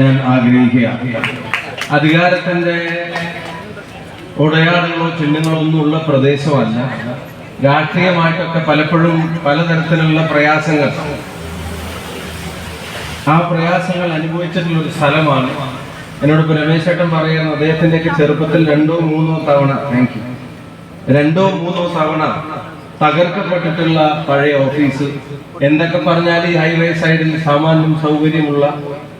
ഞാൻ ആഗ്രഹിക്കുക. അധികാരത്തിന്റെ ഉടയാടങ്ങളോ ചിഹ്നങ്ങളോ ഒന്നും ഉള്ള പ്രദേശമല്ല. രാഷ്ട്രീയമായിട്ടൊക്കെ പലപ്പോഴും പലതരത്തിലുള്ള പ്രയാസങ്ങൾ. ആ പ്രയാസങ്ങൾ അനുഭവിച്ചിട്ടുള്ള ഒരു സ്ഥലമാണ് എന്നോട് ചേട്ടൻ പറയുന്നു അദ്ദേഹത്തിന്റെയൊക്കെ ചെറുപ്പത്തിൽ രണ്ടോ മൂന്നോ തവണ താങ്ക് യു രണ്ടോ മൂന്നോ തവണ തകർക്കപ്പെട്ടിട്ടുള്ള പഴയ ഓഫീസ് എന്തൊക്കെ പറഞ്ഞാൽ ഈ ഹൈവേ സൈഡിൽ സാമാന്യം സൗകര്യമുള്ള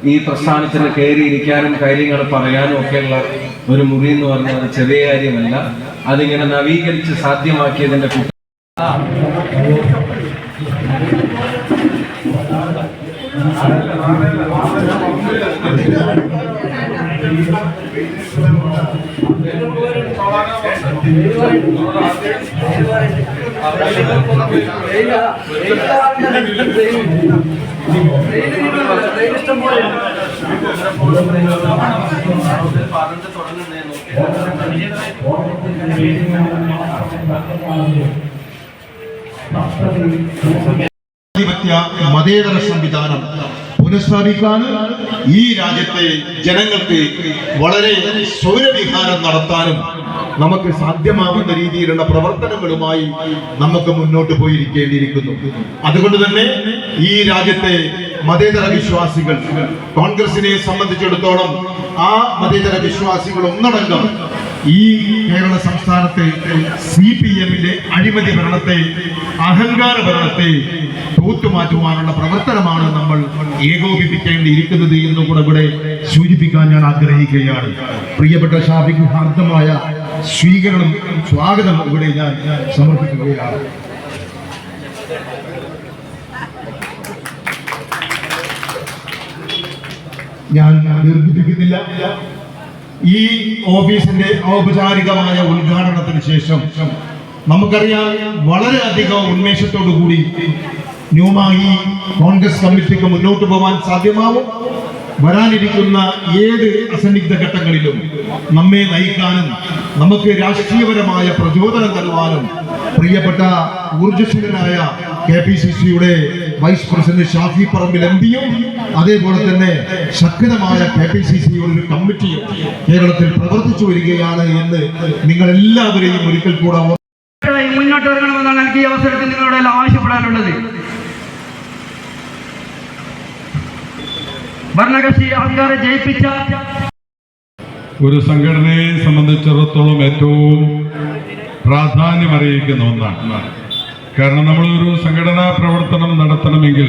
ഈ പ്രസ്ഥാനത്തിന് കയറിയിരിക്കാനും കാര്യങ്ങൾ പറയാനും ഒക്കെയുള്ള ഒരു മുറി എന്ന് പറഞ്ഞാൽ അത് ചെറിയ കാര്യമല്ല. അതിങ്ങനെ നവീകരിച്ച് സാധ്യമാക്കിയതിന്റെ കുറ്റം ജനാധിപത്യ മതേതര സംവിധാനം. പുനഃസ്ഥാപിക്കാൻ ഈ രാജ്യത്തെ ജനങ്ങൾക്ക് വളരെ സൗരവിഹാരം നടത്താനും നമുക്ക് സാധ്യമാകുന്ന രീതിയിലുള്ള പ്രവർത്തനങ്ങളുമായി നമുക്ക് മുന്നോട്ട് പോയിരിക്കേണ്ടിയിരിക്കുന്നു. അതുകൊണ്ട് തന്നെ ഈ രാജ്യത്തെ മതേതര വിശ്വാസികൾ കോൺഗ്രസിനെ സംബന്ധിച്ചിടത്തോളം ആ മതേതര വിശ്വാസികൾ ഒന്നടങ്കം ഈ കേരള സംസ്ഥാനത്തെ സി പി എമ്മിന്റെ അഴിമതി ഭരണത്തെ അഹങ്കാര ഭരണത്തെ തൂത്തുമാറ്റുവാനുള്ള പ്രവർത്തനമാണ് നമ്മൾ ഏകോപിപ്പിക്കേണ്ടിയിരിക്കുന്നത് എന്ന് കൂടെ ഇവിടെ സൂചിപ്പിക്കാൻ ഞാൻ ആഗ്രഹിക്കുകയാണ്. പ്രിയപ്പെട്ട ഷാഫിക്ക് ഹാർദ്ദമായ സ്വീകരണം സ്വാഗതം ഇവിടെ ഞാൻ സമർപ്പിക്കുകയാണ്. ഞാൻ ദീർഘിപ്പിക്കുന്നില്ല ഈ ഓഫീസിന്റെ ഔപചാരികമായ ഉദ്ഘാടനത്തിന് ശേഷം നമുക്കറിയാം വളരെയധികം ഉന്മേഷത്തോടു കൂടി ന്യൂമായി കോൺഗ്രസ് കമ്മിറ്റിക്ക് മുന്നോട്ട് പോകാൻ സാധ്യമാവും. വരാനിരിക്കുന്ന ഏത് അസന്നിഗ്ധ ഘട്ടങ്ങളിലും നമ്മെ നയിക്കാനും നമുക്ക് രാഷ്ട്രീയപരമായ പ്രചോദനം തരുവാനും പ്രിയപ്പെട്ട ഊർജസ്വലനായ കെ പി സി സിയുടെ vice president Shafi Parambil M പിയും അതേപോലെ തന്നെ ശക്തമായ കെ പി സി സിയുടെ ഒരു കമ്മിറ്റിയും കേരളത്തിൽ പ്രവർത്തിച്ചു വരികയാണ് എന്ന് നിങ്ങൾ എല്ലാവരെയും ഒരിക്കൽ കൂടെ മുന്നോട്ട് ഇറങ്ങണമെന്നാണ് എനിക്ക് ഈ അവസരത്തിൽ നിങ്ങളോട് എല്ലാം ആവശ്യപ്പെടാനുള്ളത്. ഭരണകക്ഷി അഹങ്കാരം ജയിപ്പിച്ച ഒരു സംഘടനയെ സംബന്ധിച്ചിടത്തോളം ഏറ്റവും പ്രാധാന്യം അറിയിക്കുന്ന ഒന്നാണ്. കാരണം നമ്മളൊരു ഒരു സംഘടനാ പ്രവർത്തനം നടത്തണമെങ്കിൽ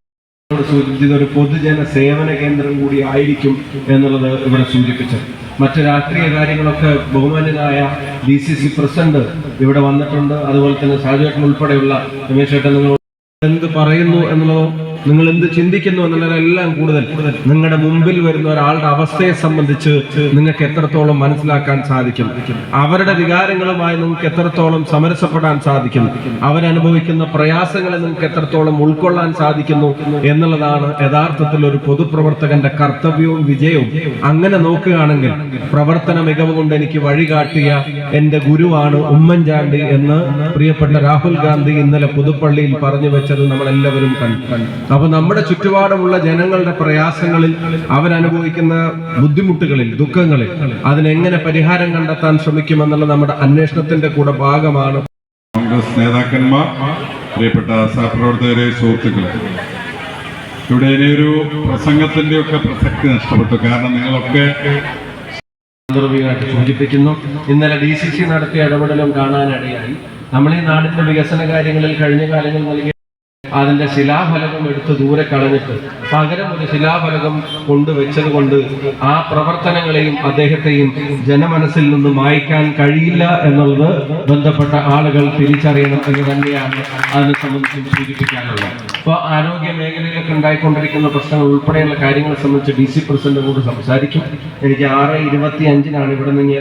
സൂചിപ്പിച്ചത് ഒരു പൊതുജന സേവന കേന്ദ്രം കൂടി ആയിരിക്കും എന്നുള്ളത് ഇവിടെ സൂചിപ്പിച്ചത്. മറ്റ് രാഷ്ട്രീയ കാര്യങ്ങളൊക്കെ ബഹുമാന്യനായ ഡി സി സി പ്രസിഡന്റ് ഇവിടെ വന്നിട്ടുണ്ട്. അതുപോലെ തന്നെ സാജുവേട്ടൻ ഉൾപ്പെടെയുള്ള രമേശ് ചേട്ടൻ നിങ്ങൾ എന്ത് പറയുന്നു എന്നുള്ളതോ നിങ്ങൾ എന്ത് ചിന്തിക്കുന്നു എന്നുള്ളതെല്ലാം കൂടുതൽ നിങ്ങളുടെ മുമ്പിൽ വരുന്ന ഒരാളുടെ അവസ്ഥയെ സംബന്ധിച്ച് നിങ്ങൾക്ക് എത്രത്തോളം മനസ്സിലാക്കാൻ സാധിക്കും? അവരുടെ വികാരങ്ങളുമായി നിങ്ങൾക്ക് എത്രത്തോളം സമരസപ്പെടാൻ സാധിക്കും? അവരനുഭവിക്കുന്ന പ്രയാസങ്ങളെ നിങ്ങൾക്ക് എത്രത്തോളം ഉൾക്കൊള്ളാൻ സാധിക്കുന്നു എന്നുള്ളതാണ് യഥാർത്ഥത്തിൽ ഒരു പൊതുപ്രവർത്തകന്റെ കർത്തവ്യവും വിജയവും. അങ്ങനെ നോക്കുകയാണെങ്കിൽ പ്രവർത്തന മികവ് കൊണ്ട് എനിക്ക് വഴികാട്ടിയ എന്റെ ഗുരുവാണ് ഉമ്മൻചാണ്ടി എന്ന് പ്രിയപ്പെട്ട രാഹുൽ ഗാന്ധി ഇന്നലെ പുതുപ്പള്ളിയിൽ പറഞ്ഞു വെച്ചത് നമ്മളെല്ലാവരും കണ്ടു. അപ്പൊ നമ്മുടെ ചുറ്റുപാടുമുള്ള ജനങ്ങളുടെ പ്രയാസങ്ങളിൽ അവരനുഭവിക്കുന്ന ബുദ്ധിമുട്ടുകളിൽ ദുഃഖങ്ങളിൽ അതിനെങ്ങനെ പരിഹാരം കണ്ടെത്താൻ ശ്രമിക്കുമെന്നുള്ള നമ്മുടെ അന്വേഷണത്തിന്റെ കൂടെ ഭാഗമാണ്. കോൺഗ്രസ് നേതാക്കന്മാർ പ്രിയപ്പെട്ട സഹപ്രവർത്തകരെ സുഹൃത്തുക്കളെ ഇവിടെ ഇനിയൊരു പ്രസംഗത്തിന്റെ ഒക്കെ പ്രസക്തി നഷ്ടപ്പെട്ടു. കാരണം നിങ്ങളൊക്കെ സൂചിപ്പിക്കുന്നു. ഇന്നലെ ഡി സി സി നടത്തിയ ഇടപെടലും കാണാനിടയായി. നമ്മൾ ഈ നാടിന്റെ വികസന കാര്യങ്ങളിൽ കഴിഞ്ഞ കാലങ്ങളിൽ നൽകിയ അതിന്റെ ശിലാഫലകം എടുത്ത് ദൂരെ കളഞ്ഞിട്ട് പകരം ഒരു ശിലാഫലകം കൊണ്ടുവച്ചത് കൊണ്ട് ആ പ്രവർത്തനങ്ങളെയും അദ്ദേഹത്തെയും ജനമനസ്സിൽ നിന്ന് മായ്ക്കാൻ കഴിയില്ല എന്നുള്ളത് ബന്ധപ്പെട്ട ആളുകൾ തിരിച്ചറിയണം എന്ന് തന്നെയാണ് അതിനെ സംബന്ധിച്ച് സൂചിപ്പിക്കാനുള്ളത്. ഇപ്പോൾ ആരോഗ്യ മേഖലയിലൊക്കെ ഉണ്ടായിക്കൊണ്ടിരിക്കുന്ന പ്രശ്നങ്ങൾ ഉൾപ്പെടെയുള്ള കാര്യങ്ങളെ സംബന്ധിച്ച് ഡി സി പ്രസിഡന്റ് കൂടി സംസാരിക്കും. എനിക്ക് ആറ് ഇരുപത്തി അഞ്ചിനാണ് ഇവിടെ നിന്ന്